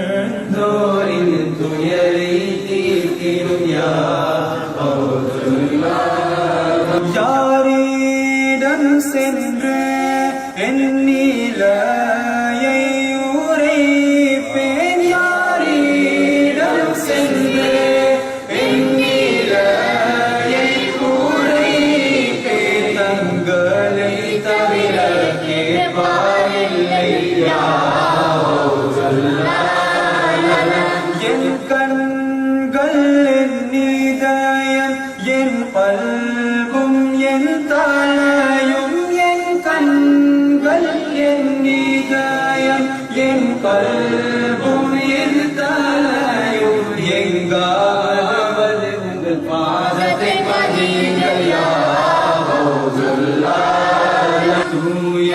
துயர்ந்தோரின் துயரை தீர்த்திடும் யாரிடம் சென்று என் நீலையை உரைப்பேன் யாரிடம் சென்று என் நீலையை உரைப்பேன் தங்களை தவிர கேட்பாரில்லை என் கண்கள் இதயம் என் பல்கும் என் தலையும் என் கண்கள் என் இதயம் என் பல்கும் என் தலையும் எங்காவது உங்கள் பாதத்தை பதியுங்கள் தூய